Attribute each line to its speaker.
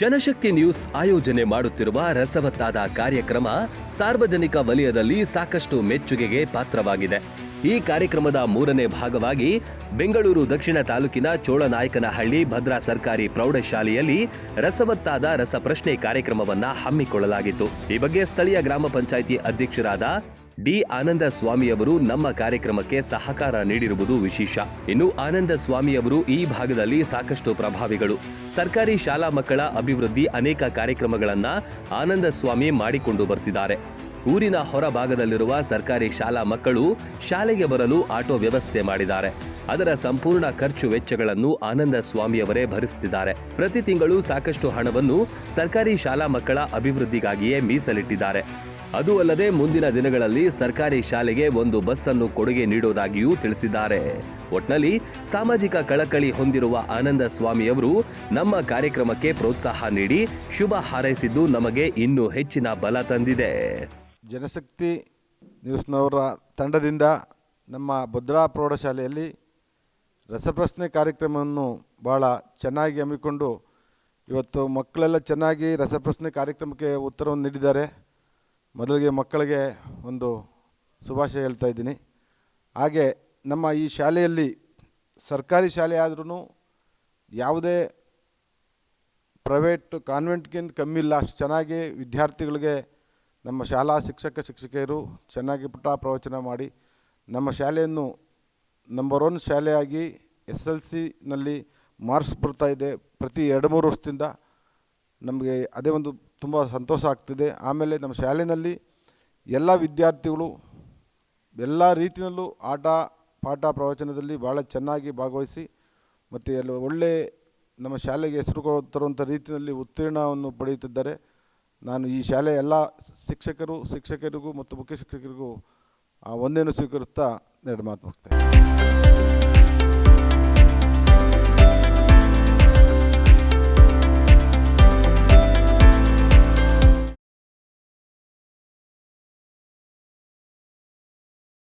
Speaker 1: ಜನಶಕ್ತಿ news ಆಯೋಜನೆ ಮಾಡುತ್ತಿರುವ ರಸವತ್ತಾದ ಕಾರ್ಯಕ್ರಮ ಸಾರ್ವಜನಿಕ ವಲಯದಲ್ಲಿ ಸಾಕಷ್ಟು ಮೆಚ್ಚುಗೆಗೆ ಪಾತ್ರವಾಗಿದೆ. ಈ ಕಾರ್ಯಕ್ರಮದ ಮೂರನೇ ಭಾಗವಾಗಿ ಬೆಂಗಳೂರು ದಕ್ಷಿಣ ತಾಲೂಕಿನ ಚೋಳನಾಯಕನಹಳ್ಳಿ ಭದ್ರಾ ಸರ್ಕಾರಿ ಪ್ರೌಢಶಾಲೆಯಲ್ಲಿ ರಸವತ್ತಾದ ರಸಪ್ರಶ್ನೆ ಕಾರ್ಯಕ್ರಮವನ್ನು ಹಮ್ಮಿಕೊಳ್ಳಲಾಗಿತ್ತು. ಈ ಬಗ್ಗೆ ಸ್ಥಳೀಯ ಗ್ರಾಮ ಪಂಚಾಯಿತಿ ಅಧ್ಯಕ್ಷರಾದ ಡಿ ಆನಂದ ಸ್ವಾಮಿಯವರು ನಮ್ಮ ಕಾರ್ಯಕ್ರಮಕ್ಕೆ ಸಹಕಾರ ನೀಡಿರುವುದು ವಿಶೇಷ. ಇನ್ನು ಆನಂದ ಸ್ವಾಮಿಯವರು ಈ ಭಾಗದಲ್ಲಿ ಸಾಕಷ್ಟು ಪ್ರಭಾವಿಗಳು. ಸರ್ಕಾರಿ ಶಾಲಾ ಮಕ್ಕಳ ಅಭಿವೃದ್ಧಿ ಅನೇಕ ಕಾರ್ಯಕ್ರಮಗಳನ್ನ ಆನಂದ ಸ್ವಾಮಿ ಮಾಡಿಕೊಂಡು ಬರ್ತಿದ್ದಾರೆ. ಊರಿನ ಹೊರ ಭಾಗದಲ್ಲಿರುವ ಸರ್ಕಾರಿ ಶಾಲಾ ಮಕ್ಕಳು ಶಾಲೆಗೆ ಬರಲು ಆಟೋ ವ್ಯವಸ್ಥೆ ಮಾಡಿದ್ದಾರೆ. ಅದರ ಸಂಪೂರ್ಣ ಖರ್ಚು ವೆಚ್ಚಗಳನ್ನು ಆನಂದ ಸ್ವಾಮಿಯವರೇ ಭರಿಸುತ್ತಿದ್ದಾರೆ ಪ್ರತಿ ತಿಂಗಳು ಸಾಕಷ್ಟು ಹಣವನ್ನು ಸರ್ಕಾರಿ ಶಾಲಾ ಮಕ್ಕಳ ಅಭಿವೃದ್ಧಿಗಾಗಿಯೇ ಮೀಸಲಿಟ್ಟಿದ್ದಾರೆ. ಅದು ಅಲ್ಲದೆ ಮುಂದಿನ ದಿನಗಳಲ್ಲಿ ಸರ್ಕಾರಿ ಶಾಲೆಗೆ ಒಂದು ಬಸ್ ಅನ್ನು ಕೊಡುಗೆ ನೀಡುವುದಾಗಿಯೂ ತಿಳಿಸಿದ್ದಾರೆ. ಒಟ್ನಲ್ಲಿ ಸಾಮಾಜಿಕ ಕಳಕಳಿ ಹೊಂದಿರುವ ಆನಂದ ಸ್ವಾಮಿಯವರು ನಮ್ಮ ಕಾರ್ಯಕ್ರಮಕ್ಕೆ ಪ್ರೋತ್ಸಾಹ ನೀಡಿ ಶುಭ ಹಾರೈಸಿದ್ದು ನಮಗೆ ಇನ್ನೂ ಹೆಚ್ಚಿನ ಬಲ ತಂದಿದೆ.
Speaker 2: ಜನಶಕ್ತಿ ನ್ಯೂಸ್ನವರ ತಂಡದಿಂದ ನಮ್ಮ ಭದ್ರಾ ಪ್ರೌಢಶಾಲೆಯಲ್ಲಿ ರಸಪ್ರಶ್ನೆ ಕಾರ್ಯಕ್ರಮವನ್ನು ಭಾಳ ಚೆನ್ನಾಗಿ ಹಮ್ಮಿಕೊಂಡು ಇವತ್ತು ಮಕ್ಕಳೆಲ್ಲ ಚೆನ್ನಾಗಿ ರಸಪ್ರಶ್ನೆ ಕಾರ್ಯಕ್ರಮಕ್ಕೆ ಉತ್ತರವನ್ನು ನೀಡಿದ್ದಾರೆ. ಮೊದಲಿಗೆ ಮಕ್ಕಳಿಗೆ ಒಂದು ಶುಭಾಶಯ ಹೇಳ್ತಾ ಇದ್ದೀನಿ. ಹಾಗೆ ನಮ್ಮ ಈ ಶಾಲೆಯಲ್ಲಿ ಸರ್ಕಾರಿ ಶಾಲೆ ಆದ್ರೂ ಯಾವುದೇ ಪ್ರೈವೇಟ್ ಕಾನ್ವೆಂಟ್ಗಿಂತ ಕಮ್ಮಿ ಇಲ್ಲ. ಅಷ್ಟು ಚೆನ್ನಾಗಿ ವಿದ್ಯಾರ್ಥಿಗಳಿಗೆ ನಮ್ಮ ಶಾಲಾ ಶಿಕ್ಷಕ, ಶಿಕ್ಷಕಿಯರು ಚೆನ್ನಾಗಿ ಪುಟ ಪ್ರವಚನ ಮಾಡಿ ನಮ್ಮ ಶಾಲೆಯನ್ನು ನಂಬರ್ ಒನ್ ಶಾಲೆಯಾಗಿ ಎಸ್ ಎಲ್ ಸಿನಲ್ಲಿ ಮಾರ್ಕ್ಸ್ ಬರ್ತಾ ಇದೆ ಪ್ರತಿ ಎರಡು ಮೂರು ವರ್ಷದಿಂದ. ನಮಗೆ ಅದೇ ಒಂದು ತುಂಬ ಸಂತೋಷ ಆಗ್ತಿದೆ. ಆಮೇಲೆ ನಮ್ಮ ಶಾಲೆಯಲ್ಲಿ ಎಲ್ಲ ವಿದ್ಯಾರ್ಥಿಗಳು ಎಲ್ಲ ರೀತಿಯಲ್ಲೂ ಆಟ, ಪಾಠ ಪ್ರವಚನದಲ್ಲಿ ಭಾಳ ಚೆನ್ನಾಗಿ ಭಾಗವಹಿಸಿ ಮತ್ತು ಎಲ್ಲ ಒಳ್ಳೆ ನಮ್ಮ ಶಾಲೆಗೆ ಹೆಸರು ತರುವಂಥ ರೀತಿಯಲ್ಲಿ ಉತ್ತೀರ್ಣವನ್ನು ಪಡೆಯುತ್ತಿದ್ದಾರೆ. ನಾನು ಈ ಶಾಲೆಯ ಎಲ್ಲ ಶಿಕ್ಷಕರು, ಶಿಕ್ಷಕರಿಗೂ ಮತ್ತು ಮುಖ್ಯ ಶಿಕ್ಷಕರಿಗೂ ಆ ಒಂದೇನು ಸ್ವೀಕರಿಸ್ತಾ ಎರಡು ಮಾತು ಮುಗಿಸ್ತೇನೆ.